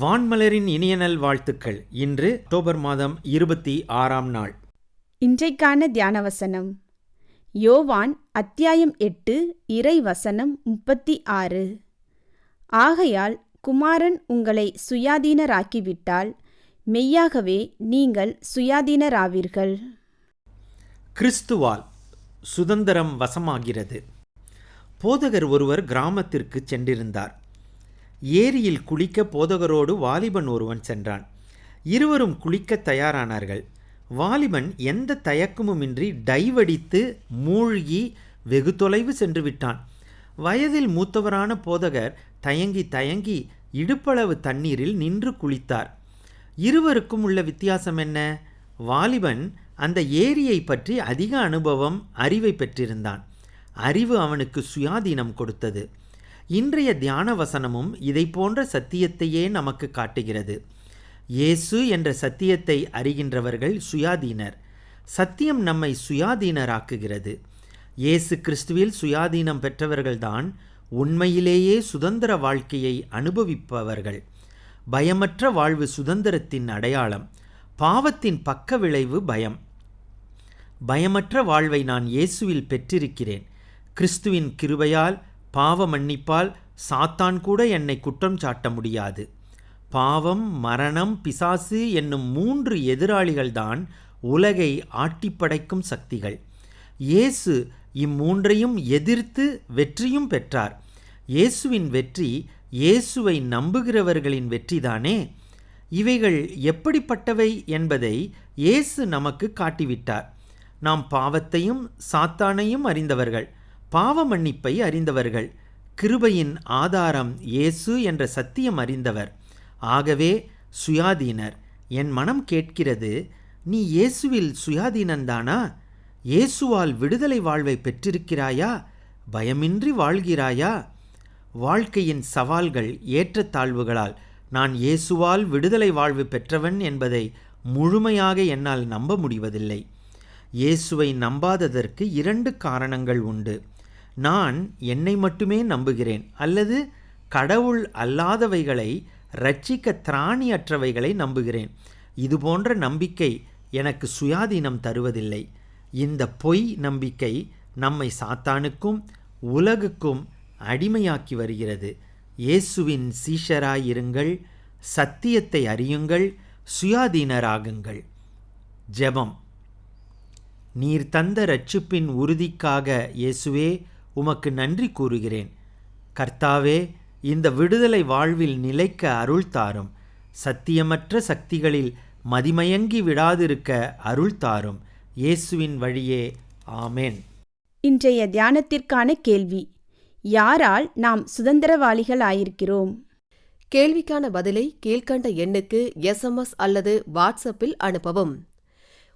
வான்மலரின் இனிய நல் வாழ்த்துக்கள். இன்று அக்டோபர் மாதம் இருபத்தி ஆறாம் நாள். இன்றைக்கான தியான வசனம் யோவான் அத்தியாயம் எட்டு இறை வசனம் முப்பத்தி ஆறு. ஆகையால் குமாரன் உங்களை சுயாதீனராக்கிவிட்டால் மெய்யாகவே நீங்கள் சுயாதீனராவீர்கள். கிறிஸ்துவால் சுதந்திரம் வசமாகிறது. போதகர் ஒருவர் கிராமத்திற்கு சென்றிருந்தார். ஏரியில் குளிக்க போதகரோடு வாலிபன் ஒருவன் சென்றான். இருவரும் குளிக்க தயாரானார்கள். வாலிபன் எந்த தயக்கமுமின்றி டைவடித்து மூழ்கி வெகு தொலைவு சென்று விட்டான். வயதில் மூத்தவரான போதகர் தயங்கி தயங்கி இடுப்பளவு தண்ணீரில் நின்று குளித்தார். இருவருக்கும் உள்ள வித்தியாசம் என்ன? வாலிபன் அந்த ஏரியை பற்றி அதிக அனுபவம் அறிவை பெற்றிருந்தான். அறிவு அவனுக்கு சுயாதீனம் கொடுத்தது. இன்றைய தியான வசனமும் இதை போன்ற சத்தியத்தையே நமக்கு காட்டுகிறது. இயேசு என்ற சத்தியத்தை அறிகின்றவர்கள் சுயாதீனர். சத்தியம் நம்மை சுயாதீனராக்குகிறது. இயேசு கிறிஸ்துவில் சுயாதீனம் பெற்றவர்கள்தான் உண்மையிலேயே சுதந்திர வாழ்க்கையை அனுபவிப்பவர்கள். பயமற்ற வாழ்வு சுதந்திரத்தின் அடையாளம். பாவத்தின் பக்க விளைவு பயம். பயமற்ற வாழ்வை நான் இயேசுவில் பெற்றிருக்கிறேன். கிறிஸ்துவின் கிருபையால் பாவ மன்னிப்பால் சாத்தான் கூட என்னை குற்றம் சாட்ட முடியாது. பாவம் மரணம் பிசாசு என்னும் மூன்று எதிராளிகள்தான் உலகை ஆட்டிப்படைக்கும் சக்திகள். இயேசு இம்மூன்றையும் எதிர்த்து வெற்றியும் பெற்றார். இயேசுவின் வெற்றி இயேசுவை நம்புகிறவர்களின் வெற்றிதானே? இவைகள் எப்படிப்பட்டவை என்பதை இயேசு நமக்கு காட்டிவிட்டார். நாம் பாவத்தையும் சாத்தானையும் அறிந்தவர்கள். பாவ மன்னிப்பை அறிந்தவர்கள் கிருபையின் ஆதாரம் இயேசு என்ற சத்தியம் அறிந்தவர். ஆகவே சுயாதீனர். என் மனம் கேட்கிறது நீ இயேசுவில் சுயாதீனந்தானா இயேசுவால் விடுதலை வாழ்வை பெற்றிருக்கிறாயா? பயமின்றி வாழ்கிறாயா? வாழ்க்கையின் சவால்கள் ஏற்றத்தாழ்வுகளால் நான் இயேசுவால் விடுதலை வாழ்வு பெற்றவன் என்பதை முழுமையாக என்னால் நம்ப முடிவதில்லை. இயேசுவை நம்பாததற்கு இரண்டு காரணங்கள் உண்டு. நான் என்னை மட்டுமே நம்புகிறேன் அல்லது கடவுள் அல்லாதவைகளை ரட்சிக்க திராணியற்றவைகளை நம்புகிறேன். இதுபோன்ற நம்பிக்கை எனக்கு சுயாதீனம் தருவதில்லை. இந்த பொய் நம்பிக்கை நம்மை சாத்தானுக்கும் உலகுக்கும் அடிமையாக்கி வருகிறது. இயேசுவின் சீஷராயிருங்கள் சத்தியத்தை அறியுங்கள் சுயாதீனராகுங்கள். ஜெபம். நீர் தந்த ரட்சிப்பின் உறுதிக்காக இயேசுவே உமக்கு நன்றி கூறுகிறேன். கர்த்தாவே இந்த விடுதலை வாழ்வில் நிலைக்க அருள் தாரும். சத்தியமற்ற சக்திகளில் மதிமயங்கி விடாதிருக்க அருள் தாரும். இயேசுவின் வழியே ஆமேன். இன்றைய தியானத்திற்கான கேள்வி யாரால் நாம் சுதந்திரவாளிகள் ஆயிருக்கிறோம் கேள்விக்கான பதிலை கீழ்க்கண்ட எண்ணுக்கு எஸ்எம்எஸ் அல்லது வாட்ஸ்அப்பில் அனுப்பவும்.